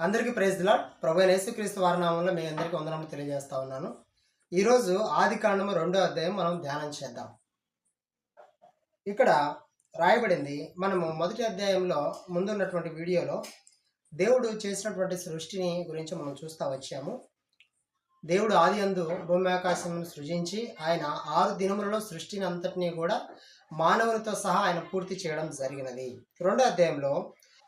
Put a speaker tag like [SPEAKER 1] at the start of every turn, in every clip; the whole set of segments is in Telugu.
[SPEAKER 1] అందరికీ ప్రైజ్ దిలాడ్ ప్రభు యేసుక్రీస్తు వారనామంలో మీ అందరికీ వందనములు తెలియజేస్తా ఉన్నాను. ఈరోజు ఆది కాండము రెండో అధ్యాయం మనం ధ్యానం చేద్దాం. ఇక్కడ రాయబడింది మనము మొదటి అధ్యాయంలో ముందున్నటువంటి వీడియోలో దేవుడు చేసినటువంటి సృష్టిని గురించి మనం చూస్తూ వచ్చాము. దేవుడు ఆది అందు భూమి ఆకాశమును సృజించి ఆయన ఆరు దినములలో సృష్టిని అంతటినీ కూడా మానవునితో సహా ఆయన పూర్తి చేయడం జరిగినది. రెండో అధ్యాయంలో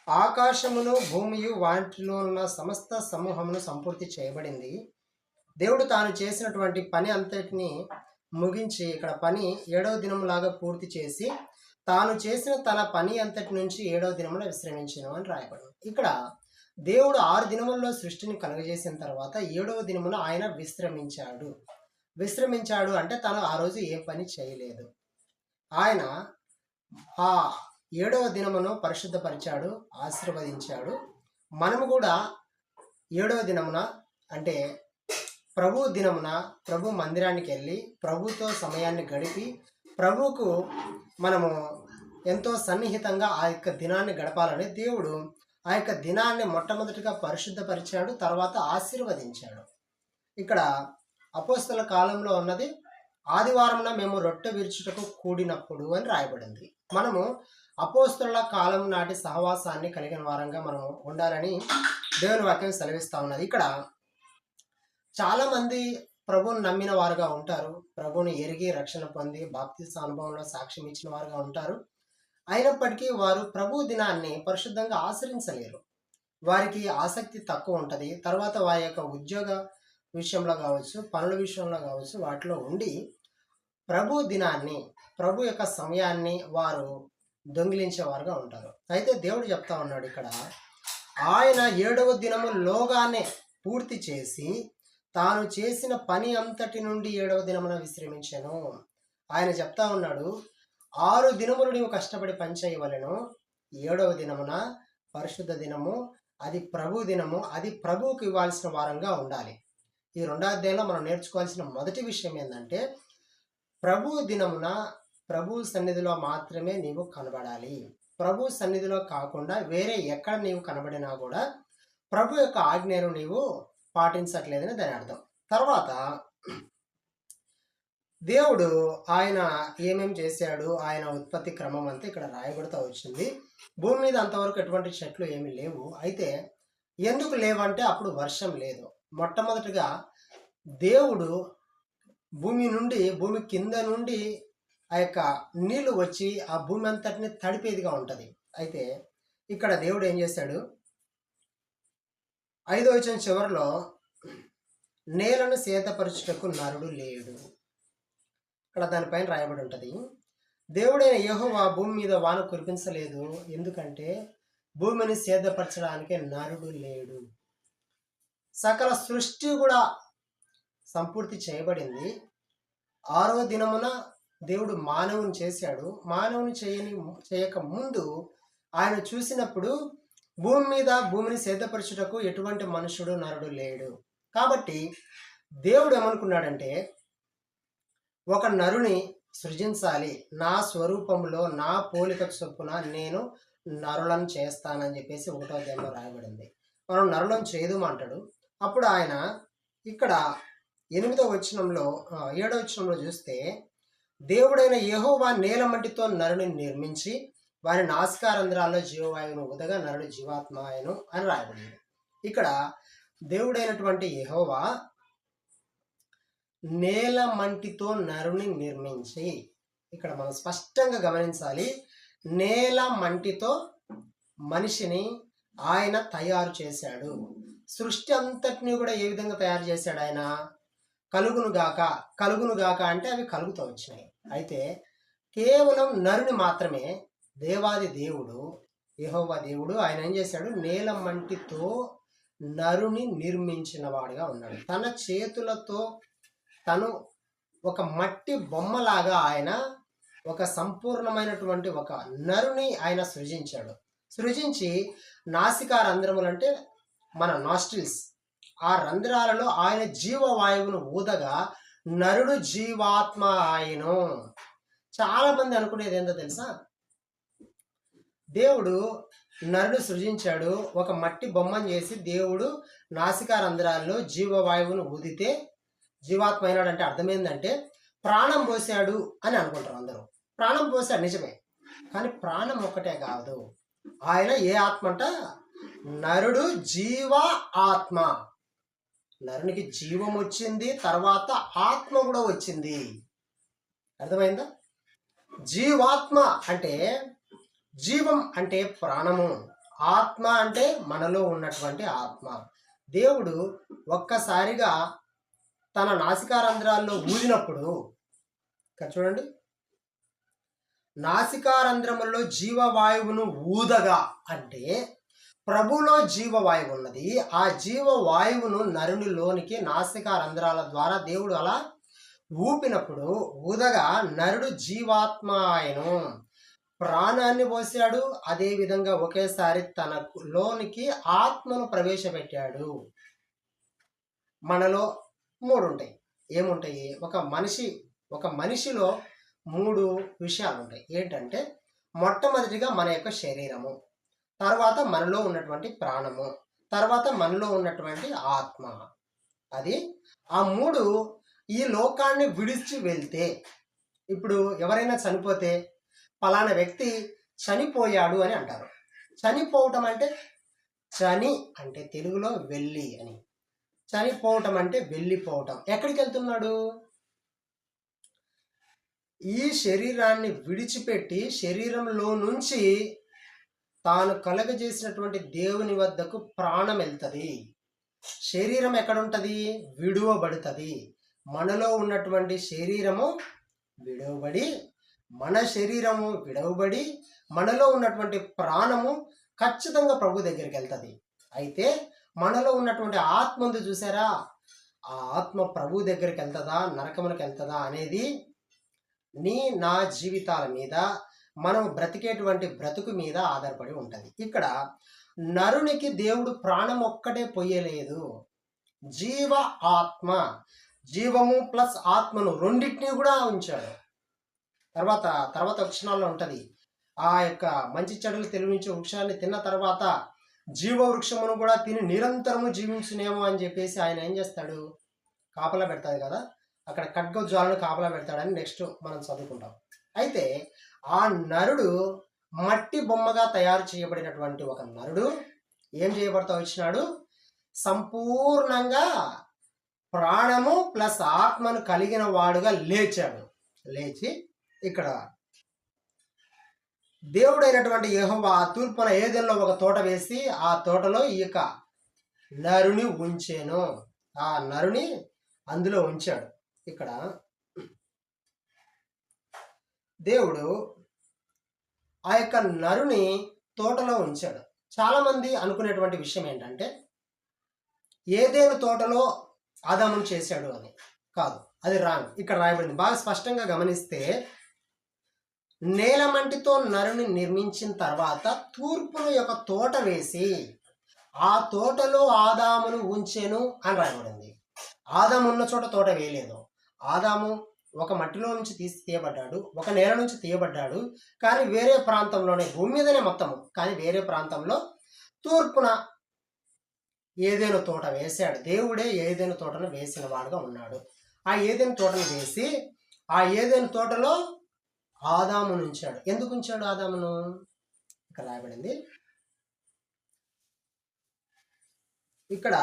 [SPEAKER 1] ఆకాశమును భూమియు వాటిలో ఉన్న సమస్త సమూహమును సంపూర్తి చేయబడింది. దేవుడు తాను చేసినటువంటి పని అంతటిని ముగించి ఇక్కడ పని ఏడవ దినములాగా పూర్తి చేసి తాను చేసిన తన పని అంతటి నుంచి ఏడవ దినమున విశ్రమించను అని రాయబడింది. ఇక్కడ దేవుడు ఆరు దినముల్లో సృష్టిని కలుగజేసిన తర్వాత ఏడవ దినమున ఆయన విశ్రమించాడు. విశ్రమించాడు అంటే తను ఆ రోజు ఏ పని చేయలేదు. ఆయన ఆ ఏడవ దినమును పరిశుద్ధపరిచాడు ఆశీర్వదించాడు. మనము కూడా ఏడవ దినమున అంటే ప్రభు దినమున ప్రభు మందిరానికి వెళ్ళి ప్రభుతో సమయాన్ని గడిపి ప్రభువుకు మనము ఎంతో సన్నిహితంగా ఆ యొక్క దినాన్ని గడపాలని దేవుడు ఆ యొక్క దినాన్ని మొట్టమొదటిగా పరిశుద్ధపరిచాడు తర్వాత ఆశీర్వదించాడు. ఇక్కడ అపోస్తల కాలంలో ఉన్నది ఆదివారంన మేము రొట్టె విరుచుటకు కూడినప్పుడు అని రాయబడింది. మనము అపోస్తుల కాలం నాటి సహవాసాన్ని కలిగిన వారంగా మనం ఉండాలని దేవుని వాక్యం సెలవిస్తూ ఉన్నది. ఇక్కడ చాలామంది ప్రభువుని నమ్మిన వారుగా ఉంటారు. ప్రభుని ఎరిగి రక్షణ పొంది బాప్తిస్త అనుభవంలో సాక్ష్యం ఇచ్చిన వారుగా ఉంటారు. అయినప్పటికీ వారు ప్రభు దినాన్ని పరిశుద్ధంగా ఆచరించలేరు. వారికి ఆసక్తి తక్కువ ఉంటుంది. తర్వాత వారి యొక్క ఉద్యోగ విషయంలో కావచ్చు పనుల విషయంలో కావచ్చు వాటిలో ఉండి ప్రభు దినాన్ని ప్రభు యొక్క సమయాన్ని వారు దొంగిలించేవారుగా ఉంటారు. అయితే దేవుడు చెప్తా ఉన్నాడు ఇక్కడ ఆయన ఏడవ దినములోగానే పూర్తి చేసి తాను చేసిన పని అంతటి నుండి ఏడవ దినమున విశ్రమించాను. ఆయన చెప్తా ఉన్నాడు ఆరు దినములు నీవు కష్టపడి పని చేయవలెను ఏడవ దినమున పరిశుద్ధ దినము అది ప్రభు దినము అది ప్రభువుకు ఇవ్వాల్సిన వారంగా ఉండాలి. ఈ రెండో అధ్యాయంలో మనం నేర్చుకోవాల్సిన మొదటి విషయం ఏంటంటే ప్రభు దినమున ప్రభు సన్నిధిలో మాత్రమే నీవు కనబడాలి. ప్రభు సన్నిధిలో కాకుండా వేరే ఎక్కడ నీవు కనబడినా కూడా ప్రభు యొక్క ఆజ్ఞను నీవు పాటించట్లేదని దాని అర్థం. తర్వాత దేవుడు ఆయన ఏమేం చేశాడు ఆయన ఉత్పత్తి క్రమం అంతా ఇక్కడ రాయబడుతూ వచ్చింది. భూమి మీద అంతవరకు ఎటువంటి చెట్లు ఏమీ లేవు. అయితే ఎందుకు లేవంటే అప్పుడు వర్షం లేదు. మొట్టమొదటిగా దేవుడు భూమి నుండి భూమి కింద నుండి ఆ యొక్క నీళ్ళు వచ్చి ఆ భూమి అంతటిని తడిపేదిగా ఉంటుంది. అయితే ఇక్కడ దేవుడు ఏం చేశాడు ఐదో వచ్చిన చివరిలో నేలను సేతపరచుటకు నరుడు లేడు. ఇక్కడ దానిపైన రాయబడి ఉంటుంది. దేవుడైన యెహోవా భూమి మీద వాన కురిపించలేదు. ఎందుకంటే భూమిని సేదపరచడానికి నరుడు లేడు. సకల సృష్టి కూడా సంపూర్తి చేయబడింది. ఆరో దినమున దేవుడు మానవుని చేశాడు. మానవుని చేయని చేయక ముందు ఆయన చూసినప్పుడు భూమి మీద భూమిని సేదపరచుటకు ఎటువంటి మనుషుడు నరుడు లేడు. కాబట్టి దేవుడు ఏమనుకున్నాడంటే ఒక నరుని సృజించాలి. నా స్వరూపంలో నా పోలిక చొప్పున నేను నరులను చేస్తానని చెప్పేసి ఒకటో అధ్యాయంలో రాయబడింది. మనం నరులను చేయదు అంటాడు. అప్పుడు ఆయన ఇక్కడ ఎనిమిదో వచనంలో ఏడో వచనంలో చూస్తే దేవుడైన యహోవా నేలమంటితో నరుని నిర్మించి వారి నాస్కారంధ్రాల్లో జీవవాయువును ఉదగా నరుడు జీవాత్మాయను అని రాయబడింది. ఇక్కడ దేవుడైనటువంటి యహోవా నేల మంటితో నరుని నిర్మించి ఇక్కడ మనం స్పష్టంగా గమనించాలి. నేల మంటితో మనిషిని ఆయన తయారు చేశాడు. సృష్టి అంతటిని కూడా ఏ విధంగా తయారు చేశాడు ఆయన? కలుగును గాక కలుగును గాక అంటే అవి కలుగుతూ వచ్చినాయి. అయితే కేవలం నరుని మాత్రమే దేవాది దేవుడు యహోవా దేవుడు ఆయన ఏం చేశాడు? నేల మంటితో నరుని నిర్మించిన వాడుగా ఉన్నాడు. తన చేతులతో తను ఒక మట్టి బొమ్మలాగా ఆయన ఒక సంపూర్ణమైనటువంటి ఒక నరుని ఆయన సృజించాడు. సృజించి నాసికారంధ్రములు అంటే మన నాస్ట్రిల్స్ ఆ రంధ్రాలలో ఆయన జీవవాయువును ఊదగా నరుడు జీవాత్మ ఆయను. చాలా మంది అనుకునేది ఏంటో తెలుసా? దేవుడు నరుడు సృజించాడు ఒక మట్టి బొమ్మను చేసి దేవుడు నాసికా రంధ్రాల్లో జీవవాయువును ఊదితే జీవాత్మ అయినాడు అంటే ప్రాణం పోసాడు అని అనుకుంటారు అందరూ. ప్రాణం పోసాడు నిజమే. కానీ ప్రాణం ఒక్కటే కాదు. ఆయన ఏ ఆత్మ అంట నరుడు జీవ ఆత్మ నరునికి జీవం వచ్చింది తర్వాత ఆత్మ కూడా వచ్చింది. అర్థమైందా? జీవాత్మ అంటే జీవం అంటే ప్రాణము. ఆత్మ అంటే మనలో ఉన్నటువంటి ఆత్మ. దేవుడు ఒక్కసారిగా తన నాసికారంధ్రాల్లో ఊదినప్పుడు చూడండి. నాసికారంధ్రములో జీవవాయువును ఊదగా అంటే ప్రభులో జీవవాయువు ఉన్నది. ఆ జీవవాయువును నరునిలోనికి నాసికా రంధ్రాల ద్వారా దేవుడు అలా ఊపినప్పుడు ఊదగా నరుడు జీవాత్మ ఆయను. ప్రాణాన్ని పోసాడు అదేవిధంగా ఒకేసారి తన లోనికి ఆత్మను ప్రవేశపెట్టాడు. మనలో మూడు ఉంటాయి ఏముంటాయి? ఒక మనిషి ఒక మనిషిలో మూడు విషయాలు ఉంటాయి ఏంటంటే మొట్టమొదటిగా మన యొక్క శరీరము. తర్వాత మనలో ఉన్నటువంటి ప్రాణము తర్వాత మనలో ఉన్నటువంటి ఆత్మ. అది ఆ మూడు ఈ లోకాన్ని విడిచి వెళ్తే ఇప్పుడు ఎవరైనా చనిపోతే పలానా వ్యక్తి చనిపోయాడు అని అంటారు. చనిపోవటం అంటే చని అంటే తెలుగులో వెళ్ళి అని. చనిపోవటం అంటే వెళ్ళిపోవటం. ఎక్కడికి వెళ్తున్నాడు? ఈ శరీరాన్ని విడిచిపెట్టి శరీరంలో నుంచి తాను కలగజేసినటువంటి దేవుని వద్దకు ప్రాణం వెళ్తుంది. శరీరం ఎక్కడుంటుంది? విడువబడుతుంది. మనలో ఉన్నటువంటి శరీరము విడవబడి మన శరీరము విడవబడి మనలో ఉన్నటువంటి ప్రాణము ఖచ్చితంగా ప్రభు దగ్గరికి వెళ్తుంది. అయితే మనలో ఉన్నటువంటి ఆత్మ ఉంది చూసారా? ఆ ఆత్మ ప్రభు దగ్గరికి వెళ్తుందా? నరకములకు వెళ్తుందా? అనేది నీ నా జీవితాల మీద మనం బ్రతికేటువంటి బ్రతుకు మీద ఆధారపడి ఉంటుంది. ఇక్కడ నరునికి దేవుడు ప్రాణం ఒక్కటే పొయ్యలేదు. జీవ ఆత్మ. జీవము ప్లస్ ఆత్మను రెండింటినీ కూడా ఉంచాడు. తర్వాత తర్వాత వృక్షణాల్లో ఉంటుంది. ఆ యొక్క మంచి చెడులు తెలివించే వృక్షాన్ని తిన్న తర్వాత జీవ వృక్షమును కూడా తిని నిరంతరము జీవించునేమో అని చెప్పేసి ఆయన ఏం చేస్తాడు? కాపలా పెడతాడు కదా. అక్కడ ఖడ్గ జ్వాలను కాపలా పెడతాడని నెక్స్ట్ మనం చదువుకుంటాం. అయితే ఆ నరుడు మట్టి బొమ్మగా తయారు చేయబడినటువంటి ఒక నరుడు ఏం చేయబడతా వచ్చినాడు? సంపూర్ణంగా ప్రాణము ప్లస్ ఆత్మను కలిగిన వాడుగా లేచాడు. లేచి ఇక్కడ దేవుడైనటువంటి యెహోవా ఆ తూర్పున ఏదెల్లో ఒక తోట వేసి ఆ తోటలో ఈ యొక్క నరుని ఉంచాను. ఆ నరుని అందులో ఉంచాడు. ఇక్కడ దేవుడు ఆ యొక్క నరుని తోటలో ఉంచాడు. చాలామంది అనుకునేటువంటి విషయం ఏంటంటే ఏదేను తోటలో ఆదామును చేశాడు అని కాదు అది రాంగ్. ఇక్కడ రాయబడింది. బాగా స్పష్టంగా గమనిస్తే నేలమంటితో నరుని నిర్మించిన తర్వాత తూర్పును యొక్క తోట వేసి ఆ తోటలో ఆదామును ఉంచెను అని రాయబడింది. ఆదాము ఉన్న చోట తోట వేయలేదు. ఆదాము ఒక మట్టిలో నుంచి తీసి తీయబడ్డాడు ఒక నేల నుంచి తీయబడ్డాడు. కానీ వేరే ప్రాంతంలోనే భూమి మీదనే మొత్తము. కానీ వేరే ప్రాంతంలో తూర్పున ఏదైనా తోట వేశాడు. దేవుడే ఏదైనా తోటను వేసిన వాడుగా ఉన్నాడు. ఆ ఏదైనా తోటను వేసి ఆ ఏదైనా తోటలో ఆదామును ఉంచాడు ఎందుకు ఉంచాడు ఆదామును? ఇక్కడ రాయబడింది. ఇక్కడ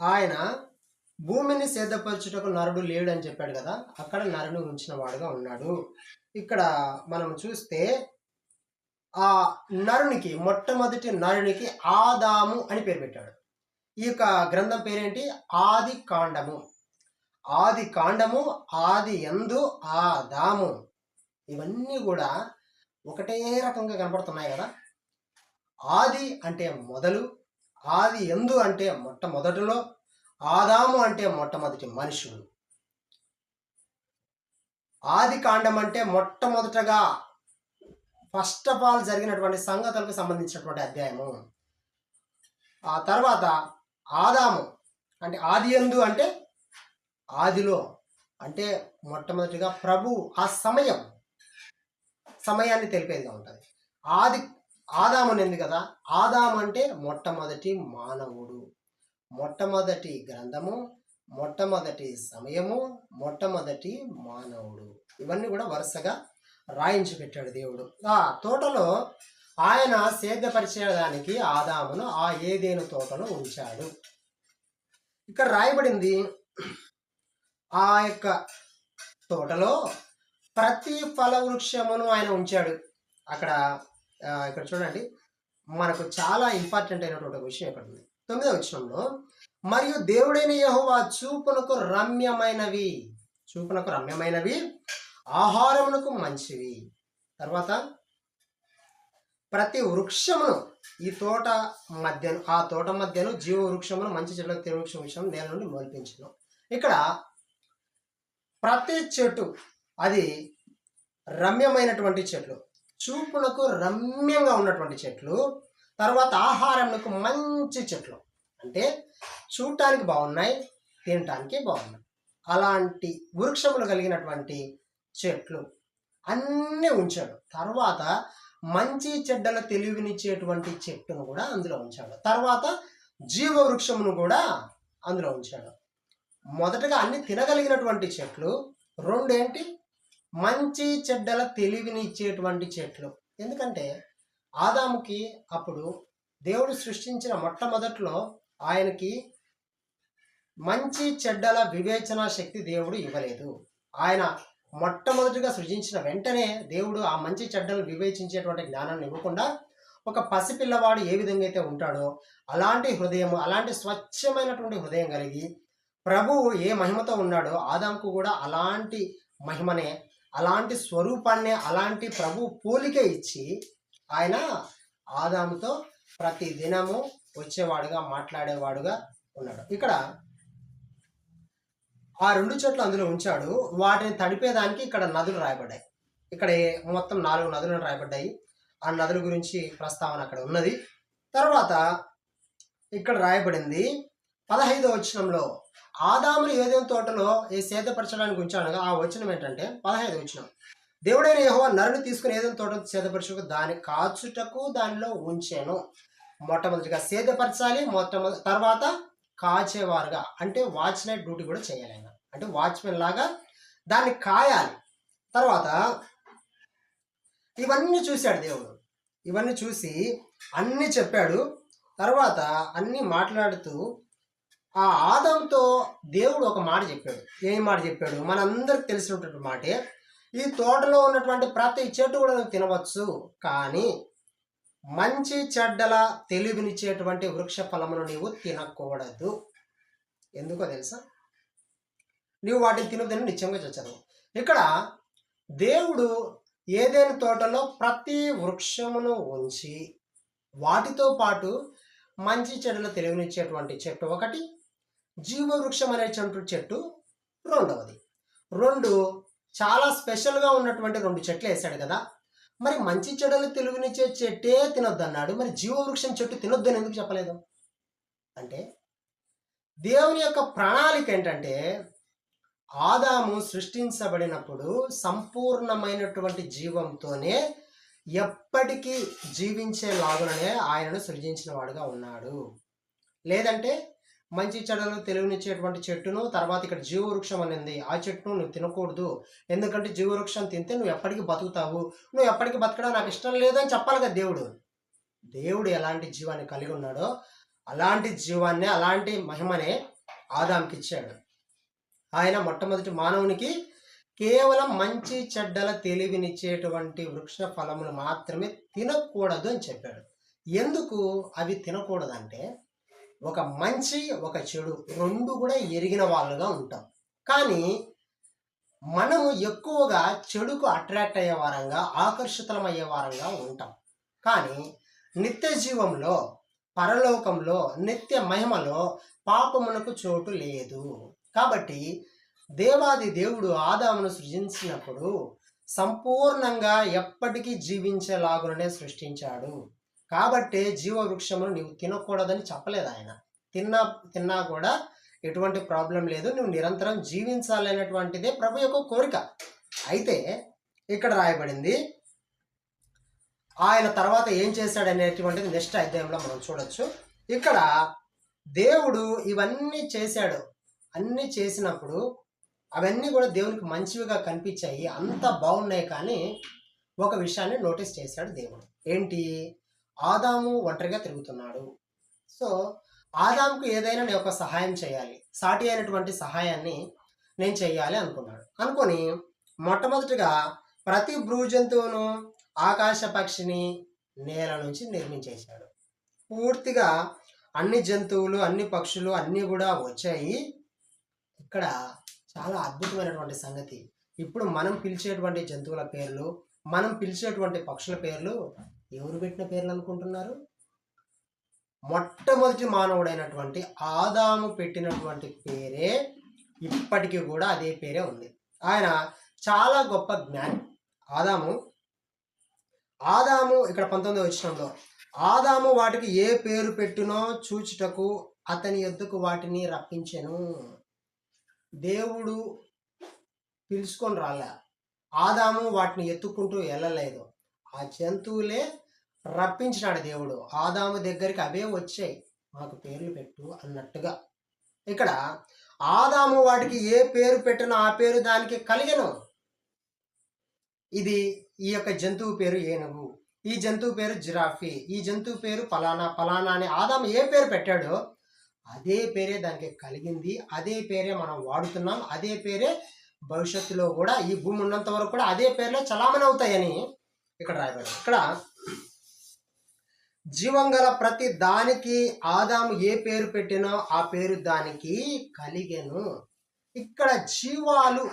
[SPEAKER 1] ఆయన భూమిని సేదపరచుటకు నరుడు లేడు అని చెప్పాడు కదా అక్కడ నరుని ఉంచిన వాడుగా ఉన్నాడు. ఇక్కడ మనం చూస్తే ఆ నరునికి మొట్టమొదటి నరునికి ఆదాము అని పేరు పెట్టాడు. ఈ యొక్క గ్రంథం పేరేంటి? ఆది కాండము. ఆది కాండము ఆది ఎందు ఆదాము. ఇవన్నీ కూడా ఒకటే రకంగా కనపడుతున్నాయి కదా. ఆది అంటే మొదలు ఆది ఎందు అంటే మొట్టమొదటిలో ఆదాము అంటే మొట్టమొదటి మనుషుడు. ఆది కాండం అంటే మొట్టమొదటగా ఫస్ట్ ఆఫ్ ఆల్ జరిగినటువంటి సంగతులకు సంబంధించినటువంటి అధ్యాయము. ఆ తర్వాత ఆదాము అంటే ఆది ఎందు అంటే ఆదిలో అంటే మొట్టమొదటిగా ప్రభు ఆ సమయం సమయాన్ని తెలిపేదిగా ఉంటుంది. ఆది ఆదాము కదా? ఆదాం అంటే మొట్టమొదటి మానవుడు. మొట్టమొదటి గ్రంథము మొట్టమొదటి సమయము మొట్టమొదటి మానవుడు. ఇవన్నీ కూడా వరుసగా రాయించి పెట్టాడు దేవుడు. ఆ తోటలో ఆయన సేద్యపరిచేదానికి ఆదామును ఆ ఏదేను తోటలో ఉంచాడు. ఇక్కడ రాయబడింది ఆ యొక్క తోటలో ప్రతి ఫల వృక్షమును ఆయన ఉంచాడు. అక్కడ ఇక్కడ చూడండి. మనకు చాలా ఇంపార్టెంట్ అయినటువంటి విషయం ఇక్కడ ఉంది. తొమ్మిదవ వచనంలో మరియు దేవుడైన యహోవా చూపునకు రమ్యమైనవి. చూపునకు రమ్యమైనవి ఆహారమునకు మంచివి. తర్వాత ప్రతి వృక్షమును ఈ తోట మధ్యను ఆ తోట మధ్యను జీవ వృక్షమును మంచి చెట్ల తెలు వృక్షం విషయం నేల నుండి మొలిపించను. ఇక్కడ ప్రతి చెట్టు అది రమ్యమైనటువంటి చెట్లు చూపునకు రమ్యంగా ఉన్నటువంటి చెట్లు తర్వాత ఆహారంకు మంచి చెట్లు. అంటే చూడటానికి బాగున్నాయి తినటానికి బాగున్నాయి. అలాంటి వృక్షములు కలిగినటువంటి చెట్లు అన్నీ ఉంచాడు. తర్వాత మంచి చెడ్డల తెలివినిచ్చేటువంటి చెట్టును కూడా అందులో ఉంచాడు. తర్వాత జీవ వృక్షమును కూడా అందులో ఉంచాడు. మొదటగా అన్ని తినగలిగినటువంటి చెట్లు రెండేంటి? మంచి చెడ్డల తెలివిని ఇచ్చేటువంటి చెట్లు. ఎందుకంటే ఆదాముకి అప్పుడు దేవుడు సృష్టించిన మొట్టమొదట్లో ఆయనకి మంచి చెడ్డల వివేచన శక్తి దేవుడు ఇవ్వలేదు. ఆయన మొట్టమొదటిగా సృజించిన వెంటనే దేవుడు ఆ మంచి చెడ్డలు వివేచించేటువంటి జ్ఞానాన్ని ఇవ్వకుండా ఒక పసిపిల్లవాడు ఏ విధంగా అయితే ఉంటాడో అలాంటి హృదయం అలాంటి స్వచ్ఛమైనటువంటి హృదయం కలిగి ప్రభువు ఏ మహిమతో ఉన్నాడో ఆదాంకు కూడా అలాంటి మహిమనే అలాంటి స్వరూపాన్ని అలాంటి ప్రభు పోలిక ఇచ్చి ఆయన ఆదాముతో ప్రతి దినము వచ్చేవాడుగా మాట్లాడేవాడుగా ఉన్నాడు. ఇక్కడ ఆ రెండు చెట్లు అందులో ఉంచాడు. వాటిని తడిపేదానికి ఇక్కడ నదులు రాయబడ్డాయి. ఇక్కడ మొత్తం నాలుగు నదులు రాయబడ్డాయి. ఆ నదుల గురించి ప్రస్తావన అక్కడ ఉన్నది. తర్వాత ఇక్కడ రాయబడింది పదహైదో వచనంలో ఆదాములు ఏదైనా తోటలో ఏ సేదపరచడానికి ఉంచాడు ఆ వచనం ఏంటంటే పదహైదు వచనం దేవుడైన యెహోవా నరుని తీసుకుని ఏదైనా తోట సేదపరచుకు దాని కాచుటకు దానిలో ఉంచాను. మొట్టమొదటిగా సేదపరచాలి మొట్టమొదటి తర్వాత కాచేవారుగా. అంటే వాచ్ నైట్ డ్యూటీ కూడా చేయాలి ఆయన. అంటే వాచ్మెన్ లాగా దాన్ని కాయాలి. తర్వాత ఇవన్నీ చూశాడు దేవుడు. ఇవన్నీ చూసి అన్నీ చెప్పాడు. తర్వాత అన్నీ మాట్లాడుతూ ఆ ఆదంతో దేవుడు ఒక మాట చెప్పాడు. ఏం మాట చెప్పాడు? మనందరికి తెలిసినటువంటి మాటే ఈ తోటలో ఉన్నటువంటి ప్రతి చెట్టు కూడా నువ్వు తినవచ్చు. కానీ మంచి చెడ్డల తెలివినిచ్చేటువంటి వృక్ష ఫలమును నీవు తినకూడదు. ఎందుకో తెలుసా? నీవు వాటిని తినదని నిత్యంగా చచ్చాను ఇక్కడ దేవుడు ఏదైనా తోటలో ప్రతి వృక్షమును ఉంచి వాటితో పాటు మంచి చెడ్డల తెలివినిచ్చేటువంటి చెట్టు ఒకటి జీవవృక్షం అనేటువంటి చెట్టు రెండవది. రెండు చాలా స్పెషల్గా ఉన్నటువంటి రెండు చెట్లు వేసాడు కదా. మరి మంచి చెడులు తెలుగునిచ్చే చెట్టే తినొద్దు అన్నాడు మరి జీవవృక్షం చెట్టు తినొద్దు అని ఎందుకు చెప్పలేదు? అంటే దేవుని యొక్క ప్రణాళిక ఏంటంటే ఆదాము సృష్టించబడినప్పుడు సంపూర్ణమైనటువంటి జీవంతోనే ఎప్పటికీ జీవించే లాగుననే ఆయనను సృజించిన వాడుగా ఉన్నాడు. లేదంటే మంచి చెడులు తెలివినిచ్చేటువంటి చెట్టును తర్వాత ఇక్కడ జీవవృక్షం అనేది ఆ చెట్టును నువ్వు తినకూడదు. ఎందుకంటే జీవవృక్షం తింటే నువ్వు ఎప్పటికీ బతుకుతావు. నువ్వు ఎప్పటికీ బతకడం నాకు ఇష్టం లేదని చెప్పాలి కదా దేవుడు. దేవుడు ఎలాంటి జీవాన్ని కలిగి ఉన్నాడో అలాంటి జీవాన్ని అలాంటి మహిమనే ఆదాంకి ఇచ్చాడు. ఆయన మొట్టమొదటి మానవునికి కేవలం మంచి చెడ్డల తెలివినిచ్చేటువంటి వృక్ష ఫలములు మాత్రమే తినకూడదు అని చెప్పాడు. ఎందుకు? అవి తినకూడదంటే ఒక మంచి ఒక చెడు రెండు కూడా ఎరిగిన వాళ్ళుగా ఉంటాం. కానీ మనము ఎక్కువగా చెడుకు అట్రాక్ట్ అయ్యే వారంగా ఆకర్షితులం అయ్యే వారంగా ఉంటాం. కానీ నిత్య జీవంలో పరలోకంలో నిత్య మహిమలో పాపమునకు చోటు లేదు. కాబట్టి దేవాది దేవుడు ఆదామును సృజించినప్పుడు సంపూర్ణంగా ఎప్పటికీ జీవించేలాగుననే సృష్టించాడు. కాబట్టే జీవవృక్షమును నీవు తినకూడదని చెప్పలేదు ఆయన. తిన్నా తిన్నా కూడా ఎటువంటి ప్రాబ్లం లేదు. నువ్వు నిరంతరం జీవించాలనేటువంటిదే ప్రభు యొక్క కోరిక. అయితే ఇక్కడ రాయబడింది ఆయన తర్వాత ఏం చేశాడు అనేటువంటిది నెక్స్ట్ అధ్యాయంలో మనం చూడొచ్చు. ఇక్కడ దేవుడు ఇవన్నీ చేశాడు. అన్నీ చేసినప్పుడు అవన్నీ కూడా దేవునికి మంచివిగా కనిపించాయి. అంత బాగున్నాయి కానీ ఒక విషయాన్ని నోటీస్ చేశాడు దేవుడు. ఏంటి? ఆదాము ఒంటరిగా తిరుగుతున్నాడు. సో ఆదాముకు ఏదైనా నేను ఒక సహాయం చేయాలి. సాటి అయినటువంటి సహాయాన్ని నేను చేయాలి అనుకున్నాడు. అనుకొని మొట్టమొదటిగా ప్రతి భ్రూజంతువును ఆకాశ పక్షిని నేల నుంచి నిర్మించేశాడు. పూర్తిగా అన్ని జంతువులు అన్ని పక్షులు అన్నీ కూడా వచ్చాయి. ఇక్కడ చాలా అద్భుతమైనటువంటి సంగతి. ఇప్పుడు మనం పిలిచేటువంటి జంతువుల పేర్లు మనం పిలిచేటువంటి పక్షుల పేర్లు ఎవరు పెట్టిన పేర్లు అనుకుంటున్నారు? మొట్టమొదటి మానవుడైనటువంటి ఆదాము పెట్టినటువంటి పేరే ఇప్పటికీ కూడా అదే పేరే ఉంది. ఆయన చాలా గొప్ప జ్ఞాని. ఆదాము. ఆదాము ఇక్కడ పంతొమ్మిది వచ్చినంలో ఆదాము వాటికి ఏ పేరు పెట్టునో చూచుటకు అతని ఎద్దుకు వాటిని రప్పించెను. దేవుడు పిలుచుకొని రాలే. ఆదాము వాటిని ఎత్తుకుంటూ వెళ్ళలేదు. ఆ జంతువులే రప్పించినాడు దేవుడు. ఆదాము దగ్గరికి అవే వచ్చాయి. మాకు పేర్లు పెట్టు అన్నట్టుగా. ఇక్కడ ఆదాము వాటికి ఏ పేరు పెట్టినా ఆ పేరు దానికి కలిగను. ఇది ఈ యొక్క జంతువు పేరు ఏనుగు. ఈ జంతువు పేరు జిరాఫీ. ఈ జంతువు పేరు పలానా పలానా అని ఆదాము ఏ పేరు పెట్టాడో అదే పేరే దానికి కలిగింది. అదే పేరే మనం వాడుతున్నాం. అదే పేరే భవిష్యత్తులో కూడా ఈ భూమి ఉన్నంత వరకు కూడా అదే పేరులో చలామణి అవుతాయని ఇక్కడ రాయబడింది. ఇక్కడ జీవం గల ప్రతి దానికి ఆదాము ఏ పేరు పెట్టినో ఆ పేరు దానికి కలిగెను. ఇక్కడ జీవాలు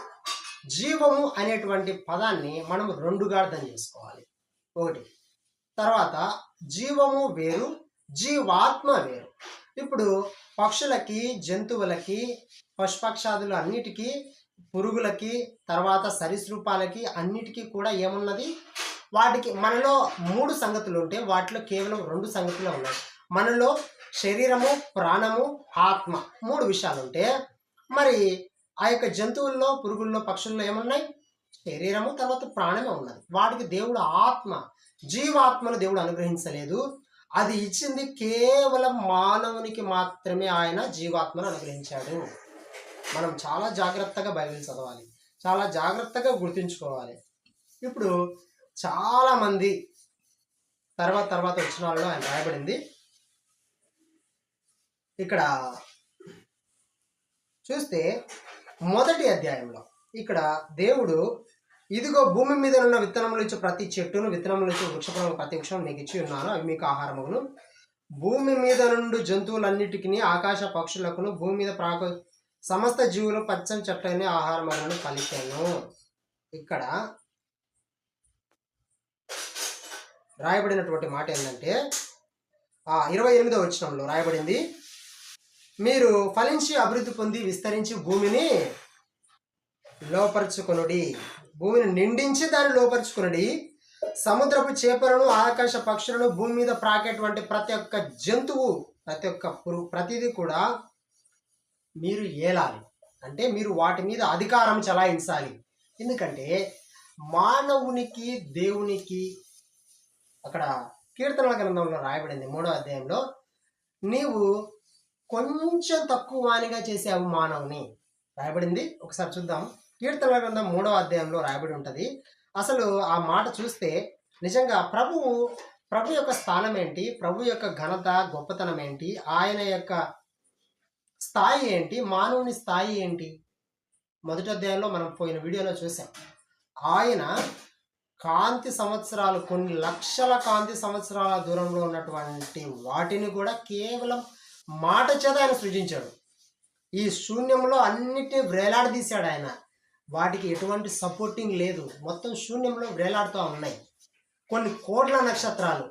[SPEAKER 1] జీవము అనేటువంటి పదాన్ని మనం రెండుగా అర్థం చేసుకోవాలి. ఒకటి తర్వాత జీవము వేరు జీవాత్మ వేరు. ఇప్పుడు పక్షులకి జంతువులకి పశుపక్షాదులు అన్నిటికీ పురుగులకి తర్వాత సరీసృపాలకి అన్నిటికీ కూడా ఏమున్నది? వాటికి మనలో మూడు సంగతులు ఉంటే వాటిలో కేవలం రెండు సంగతులు ఉన్నాయి. మనలో శరీరము ప్రాణము ఆత్మ మూడు విషయాలు ఉంటే మరి ఆ యొక్క జంతువుల్లో పురుగుల్లో పక్షుల్లో ఏమున్నాయి? శరీరము తర్వాత ప్రాణమే ఉన్నది. వాటికి దేవుడు ఆత్మ జీవాత్మను దేవుడు అనుగ్రహించలేదు. అది ఇచ్చింది కేవలం మానవునికి మాత్రమే ఆయన జీవాత్మను అనుగ్రహించాడు. మనం చాలా జాగ్రత్తగా బైబిల్ చదవాలి. చాలా జాగ్రత్తగా గుర్తుంచుకోవాలి. ఇప్పుడు చాలామంది తర్వాత తర్వాత వచ్చిన వాళ్ళలో ఆయన రాయబడింది. ఇక్కడ చూస్తే మొదటి అధ్యాయంలో ఇక్కడ దేవుడు ఇదిగో భూమి మీద ఉన్న విత్తనములు ఇచ్చే ప్రతి చెట్టును విత్తనములు ఇచ్చే వృక్షఫలం ప్రతి వృక్షం మీకు ఇచ్చి ఉన్నాను అవి మీకు ఆహారమును భూమి మీద నుండి జంతువులన్నిటికీ ఆకాశ పక్షులకును భూమి మీద ప్రాకు సమస్త జీవులు పచ్చని చెట్టని ఆహారములను పలికాను ఇక్కడ రాయబడినటువంటి మాట ఏంటంటే ఆ ఇరవై ఎనిమిదో వచ్చినంలో రాయబడింది మీరు ఫలించి అభివృద్ధి పొంది విస్తరించి భూమిని లోపరుచుకొనుడి. భూమిని నిండించి దాన్ని లోపరుచుకొనుడి. సముద్రపు చేపలను ఆకాశ పక్షులను భూమి మీద ప్రాకేటువంటి ప్రతి ఒక్క జంతువు ప్రతి ఒక్క పురుగు ప్రతిదీ కూడా మీరు ఏలాలి. అంటే మీరు వాటి మీద అధికారం చలాయించాలి. ఎందుకంటే మానవునికి దేవునికి అక్కడ కీర్తనల గ్రంథంలో రాయబడింది మూడో అధ్యాయంలో. నీవు కొంచెం తక్కువ వానిగా చేసావు మానవుని. రాయబడింది. ఒకసారి చూద్దాం. కీర్తనల గ్రంథం మూడో అధ్యాయంలో రాయబడి ఉంటుంది. అసలు ఆ మాట చూస్తే నిజంగా ప్రభువు ప్రభు యొక్క స్థానం ఏంటి? ప్రభు యొక్క ఘనత గొప్పతనం ఏంటి? ఆయన యొక్క స్థాయి ఏంటి? మానవుని స్థాయి ఏంటి? మొదటి అధ్యాయంలో మనం పోయిన వీడియోలో చూసాం. ఆయన కాంతి సంవత్సరాలు కొన్ని లక్షల కాంతి సంవత్సరాల దూరంలో ఉన్నటువంటి వాటిని కూడా కేవలం మాట చేత ఆయన సృజించాడు. ఈ శూన్యంలో అన్నిటిని వేలాడదీశాడు ఆయన. వాటికి ఎటువంటి సపోర్టింగ్ లేదు. మొత్తం శూన్యంలో వేలాడుతూ ఉన్నాయి. కొన్ని కోట్ల నక్షత్రాలు.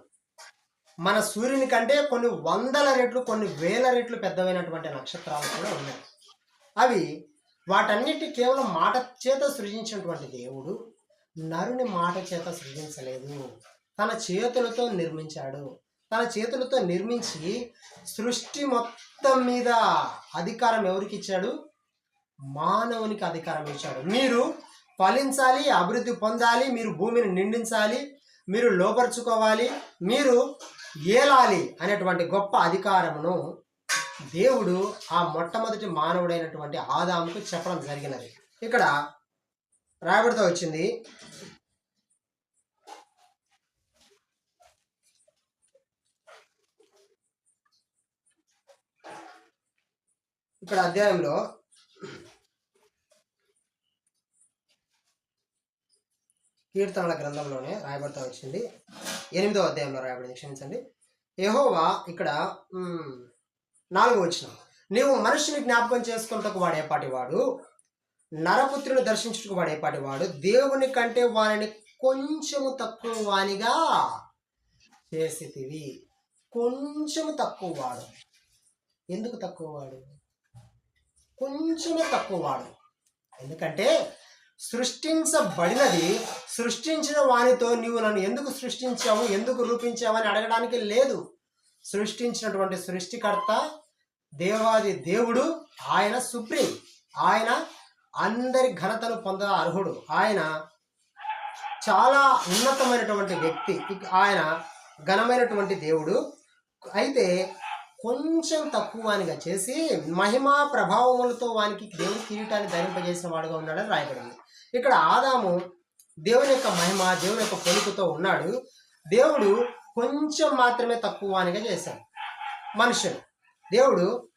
[SPEAKER 1] మన సూర్యుని కంటే కొన్ని వందల రెట్లు కొన్ని వేల రెట్లు పెద్దవైనటువంటి నక్షత్రాలు కూడా ఉన్నాయి. అవి వాటన్నిటి కేవలం మాట చేత సృజించినటువంటి దేవుడు నరుని మాట చేత సృజించలేదు. తన చేతులతో నిర్మించాడు. తన చేతులతో నిర్మించి సృష్టి మొత్తం మీద అధికారం ఎవరికి ఇచ్చాడు? మానవునికి అధికారం ఇచ్చాడు. మీరు ఫలించాలి అభివృద్ధి పొందాలి మీరు భూమిని నిండించాలి మీరు లోపరుచుకోవాలి మీరు ఏలాలి అనేటువంటి గొప్ప అధికారమును దేవుడు ఆ మొట్టమొదటి మానవుడైనటువంటి ఆదాముకు చెప్పడం జరిగినది. ఇక్కడ రాయబడితో వచ్చింది. ఇక్కడ అధ్యాయంలో కీర్తనల గ్రంథంలోనే రాయబడతా వచ్చింది. ఎనిమిదో అధ్యాయంలో రాయబడింది. క్షమించండి. యహోవా ఇక్కడ నాలుగు వచ్చిన నీవు మనుషుని జ్ఞాపకం చేసుకుంటకు వాడేపాటి వాడు నరపుత్రుని దర్శించుకు పడేపాటి వాడు దేవుని కంటే వారిని కొంచెము తక్కువ వానిగా చేసితివి. కొంచెము తక్కువ వాడు. ఎందుకు తక్కువ వాడు? కొంచెమే తక్కువ వాడు. ఎందుకంటే సృష్టించబడినది సృష్టించిన వానితో నీవు నన్ను ఎందుకు సృష్టించావు ఎందుకు రూపించావు అని అడగడానికి లేదు. సృష్టించినటువంటి సృష్టికర్త దేవాది దేవుడు ఆయన సుప్రీం ఆయన అందరి ఘనతను పొంద అర్హుడు. ఆయన చాలా ఉన్నతమైనటువంటి వ్యక్తి. ఆయన ఘనమైనటువంటి దేవుడు. అయితే కొంచెం తక్కువనిగా చేసి మహిమా ప్రభావములతో వానికి దేవుని కిరీటాన్ని ధరింపజేసిన వాడుగా ఉన్నాడని రాయబడింది. ఇక్కడ ఆదాము దేవుని యొక్క మహిమ దేవుని యొక్క పొలుపుతో ఉన్నాడు. దేవుడు కొంచెం మాత్రమే తక్కువ వానిగా చేశాడు. మనుషులు. దేవుడు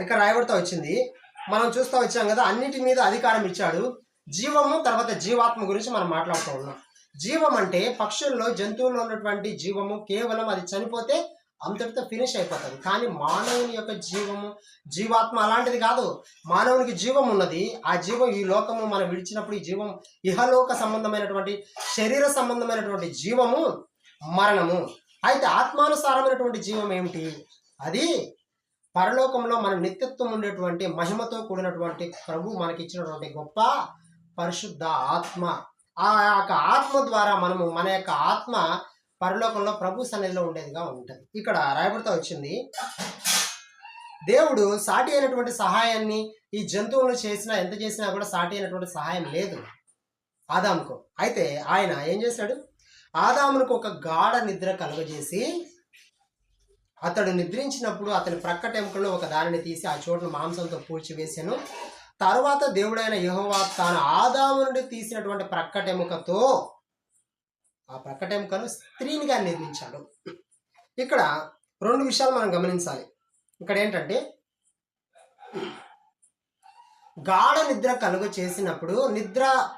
[SPEAKER 1] ఇక్కడ రాయబడుతూ వచ్చింది మనం చూస్తూ వచ్చాం కదా అన్నిటి మీద అధికారం ఇచ్చాడు. జీవము తర్వాత జీవాత్మ గురించి మనం మాట్లాడుతూ ఉన్నాం. జీవం అంటే పక్షుల్లో జంతువుల్లో ఉన్నటువంటి జీవము కేవలం అది చనిపోతే అంతటితో ఫినిష్ అయిపోతుంది. కానీ మానవుని యొక్క జీవము జీవాత్మ అలాంటిది కాదు. మానవునికి జీవం ఉన్నది. ఆ జీవం ఈ లోకము మనం విడిచినప్పుడు ఈ జీవం ఇహలోక సంబంధమైనటువంటి శరీర సంబంధమైనటువంటి జీవము మరణము. అయితే ఆత్మానుసారమైనటువంటి జీవం ఏమిటి? అది పరలోకంలో మన నిత్యత్వం ఉండేటువంటి మహిమతో కూడినటువంటి ప్రభు మనకి ఇచ్చినటువంటి గొప్ప పరిశుద్ధ ఆత్మ. ఆ యొక్క ఆత్మ ద్వారా మనము మన యొక్క ఆత్మ పరలోకంలో ప్రభు సన్నిధిలో ఉండేదిగా ఉంటుంది. ఇక్కడ రాయబడుతూ వచ్చింది దేవుడు సాటి అయినటువంటి సహాయాన్ని ఈ జంతువులను చేసినా ఎంత చేసినా కూడా సాటి అయినటువంటి సహాయం లేదు. ఆదాముకు. అయితే ఆయన ఏం చేశాడు? ఆదామునికి ఒక గాఢ నిద్ర కలుగజేసి అతడు నిద్రించినప్పుడు అతని ప్రక్కటెముకలో ఒక దానిని తీసి ఆ చోటును మాంసంతో పూడ్చివేశాను. తర్వాత దేవుడైన యహోవా తాను ఆదాము నుండి తీసినటువంటి ప్రక్కటెముకతో ఆ ప్రక్కటెముకను స్త్రీనిగా నిర్మించాడు. ఇక్కడ రెండు విషయాలు మనం గమనించాలి. ఇక్కడ ఏంటంటే గాఢ నిద్ర కలుగు చేసినప్పుడు నిద్ర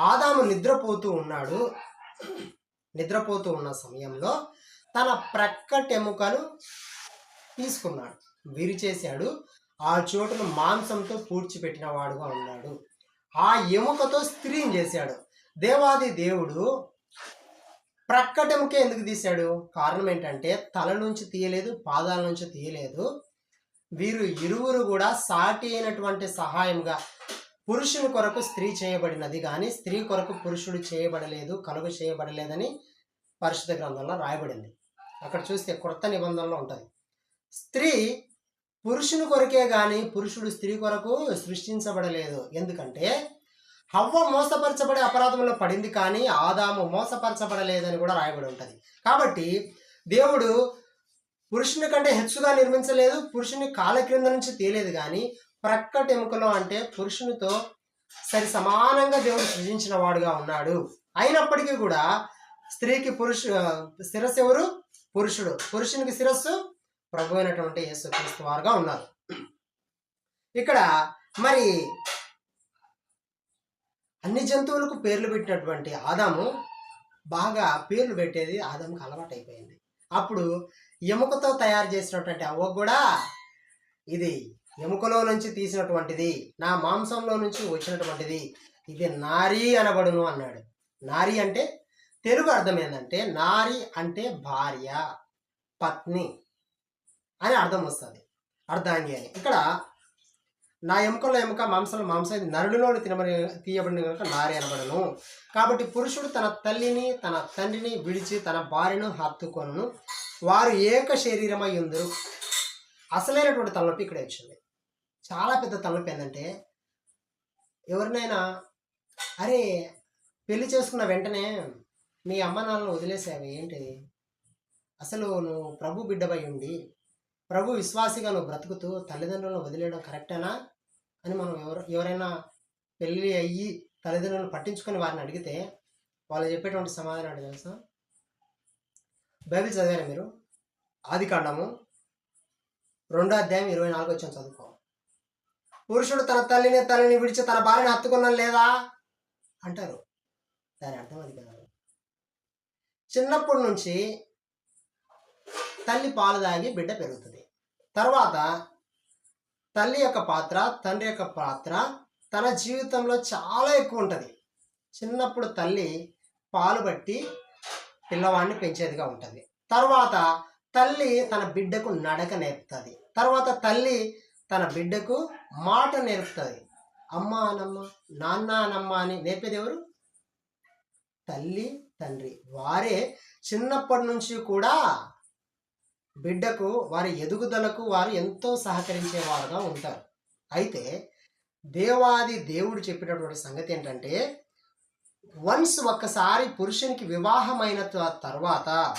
[SPEAKER 1] ఆదాము నిద్రపోతూ ఉన్నాడు. నిద్రపోతూ ఉన్న సమయంలో తన ప్రక్కటెముకను తీసుకున్నాడు. విరిచేశాడు. ఆ చోటును మాంసంతో పూడ్చిపెట్టిన వాడుగా ఉన్నాడు. ఆ ఎముకతో స్త్రీని చేశాడు. దేవాది దేవుడు ప్రక్కటెముకే ఎందుకు తీశాడు? కారణం ఏంటంటే తల నుంచి తీయలేదు పాదాల నుంచి తీయలేదు. వీరు ఇరువురు కూడా సాటి అయినటువంటి సహాయంగా పురుషుని కొరకు స్త్రీ చేయబడినది కానీ స్త్రీ కొరకు పురుషుడు చేయబడలేదు కలుగు చేయబడలేదని పరిశుద్ధ గ్రంథంలో రాయబడింది. అక్కడ చూస్తే కొత్త నిబంధనలో ఉంటుంది స్త్రీ పురుషుని కొరకే కానీ పురుషుడు స్త్రీ కొరకు సృష్టించబడలేదు. ఎందుకంటే హవ్వ మోసపరచబడే అపరాధంలో పడింది కానీ ఆదాము మోసపరచబడలేదని కూడా రాయబడి ఉంటుంది. కాబట్టి దేవుడు పురుషుని కంటే హెచ్చుగా నిర్మించలేదు పురుషుని కాల క్రింద నుంచి తేలేదు కానీ ప్రక్కటెముకలో అంటే పురుషునితో సరి సమానంగా దేవుడు సృజించిన వాడుగా ఉన్నాడు. అయినప్పటికీ కూడా స్త్రీకి పురుషు శిరస్సు ఎవరు? పురుషుడు. పురుషునికి శిరస్సు ప్రభు అయినటువంటి యేసుక్రీస్తు వారుగా ఉన్నారు. ఇక్కడ మరి అన్ని జంతువులకు పేర్లు పెట్టినటువంటి ఆదాము బాగా పేర్లు పెట్టేది ఆదాముకు అలవాటు అయిపోయింది. అప్పుడు ఎముకతో తయారు చేసినటువంటి అవ్వ కూడా ఇది ఎముకలో నుంచి తీసినటువంటిది నా మాంసంలో నుంచి వచ్చినటువంటిది. ఇది నారీ అనబడును అన్నాడు. నారీ అంటే తెలుగు అర్థం ఏంటంటే నారి అంటే భార్య పత్ని అని అర్థం వస్తుంది. అర్ధాంగి అని ఇక్కడ నా ఎముకలో ఎముక మాంసంలో మాంసం నరుడులోని నరుడిలోని తినబడి తీయబడిన కనుక నారి అనబడను. కాబట్టి పురుషుడు తన తల్లిని తన తండ్రిని విడిచి తన భార్యను హత్తుకొను. వారు ఏక శరీరమై ఉందరు. అసలైనటువంటి తలనొప్పి ఇక్కడే వచ్చింది. చాలా పెద్ద తలనొప్పి ఏంటంటే ఎవరినైనా అరే పెళ్ళి చేసుకున్న వెంటనే మీ అమ్మ నాన్నలు వదిలేసావు ఏంటిది అసలు నువ్వు ప్రభు బిడ్డపై ఉండి ప్రభు విశ్వాసిగా నువ్వు బ్రతుకుతూ తల్లిదండ్రులను వదిలేయడం కరెక్టేనా? అని మనం ఎవరు ఎవరైనా పెళ్ళి అయ్యి తల్లిదండ్రులను పట్టించుకొని వారిని అడిగితే వాళ్ళు చెప్పేటువంటి సమాధానం అంటే తెలుసా? బైబిల్ చదివారా మీరు? ఆది కాండము రెండో అధ్యాయం ఇరవై నాలుగు వచ్చిన చదువుకో. పురుషుడు తన తల్లిని తల్లిని విడిచి తన భార్యను హత్తుకున్నాను లేదా? అంటారు. దాని అర్థం అది కదా. చిన్నప్పటి నుంచి తల్లి పాలు తాగి బిడ్డ పెరుగుతుంది. తర్వాత తల్లి యొక్క పాత్ర తండ్రి యొక్క పాత్ర తన జీవితంలో చాలా ఎక్కువ ఉంటుంది. చిన్నప్పుడు తల్లి పాలు బట్టి పిల్లవాడిని పెంచేదిగా ఉంటుంది. తర్వాత తల్లి తన బిడ్డకు నడక నేర్పుతుంది. తర్వాత తల్లి తన బిడ్డకు మాట నేర్పుతుంది. అమ్మ అనమ్మ నాన్న అనమ్మ అని నేర్పేది ఎవరు? తల్లి తండ్రి. వారే చిన్నప్పటి నుంచి కూడా బిడ్డకు వారి ఎదుగుదలకు వారు ఎంతో సహకరించేవారుగా ఉంటారు. అయితే దేవాది దేవుడు చెప్పినటువంటి సంగతి ఏంటంటే వన్స్ ఒక్కసారి పురుషునికి వివాహమైన తర్వాత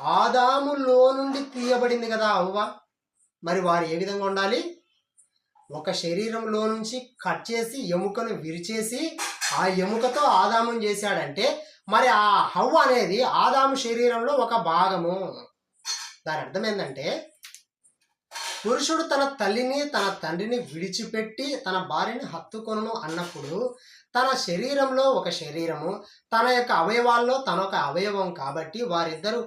[SPEAKER 1] ఆదాములో నుండి తీయబడింది కదా అవ్వ. మరి వారు ఏ విధంగా ఉండాలి? ఒక శరీరంలో నుంచి కట్ చేసి ఎముకను విరిచేసి ఆ ఎముకతో ఆదామం చేశాడంటే మరి ఆ హవ్వ అనేది ఆదాము శరీరంలో ఒక భాగము. దాని అర్థం ఏంటంటే పురుషుడు తన తల్లిని తన తండ్రిని విడిచిపెట్టి తన భార్యని హత్తుకొను అన్నప్పుడు తన శరీరంలో ఒక శరీరము తన యొక్క అవయవాల్లో తన ఒక అవయవం కాబట్టి వారిద్దరూ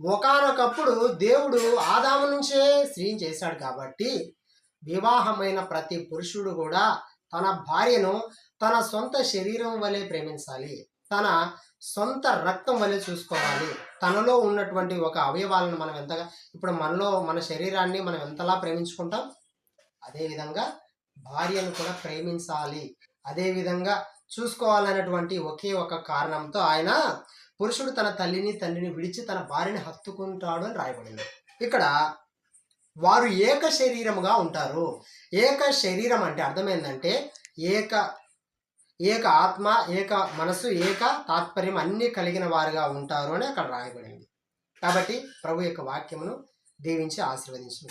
[SPEAKER 1] ఒకానొకప్పుడు దేవుడు ఆదాము నుంచే స్త్రీని చేశాడు కాబట్టి వివాహమైన ప్రతి పురుషుడు కూడా తన భార్యను తన సొంత శరీరం వలె ప్రేమించాలి. తన సొంత రక్తం వలె చూసుకోవాలి. తనలో ఉన్నటువంటి ఒక అవయవాలను మనం ఎంతగా ఇప్పుడు మనలో మన శరీరాన్ని మనం ఎంతలా ప్రేమించుకుంటాం? అదేవిధంగా భార్యను కూడా ప్రేమించాలి. అదేవిధంగా చూసుకోవాలనేటువంటి ఒకే ఒక కారణంతో ఆయన పురుషుడు తన తల్లిని తండ్రిని విడిచి తన భార్యని హత్తుకుంటాడు అని రాయబడింది. ఇక్కడ వారు ఏక శరీరముగా ఉంటారు. ఏక శరీరం అంటే అర్థం ఏంటంటే ఏక ఏక ఆత్మ ఏక మనసు ఏక తాత్పర్యం అన్నీ కలిగిన వారుగా ఉంటారు అని అక్కడ రాయబడింది. కాబట్టి ప్రభు యొక్క వాక్యమును దీవించి ఆశీర్వదించిన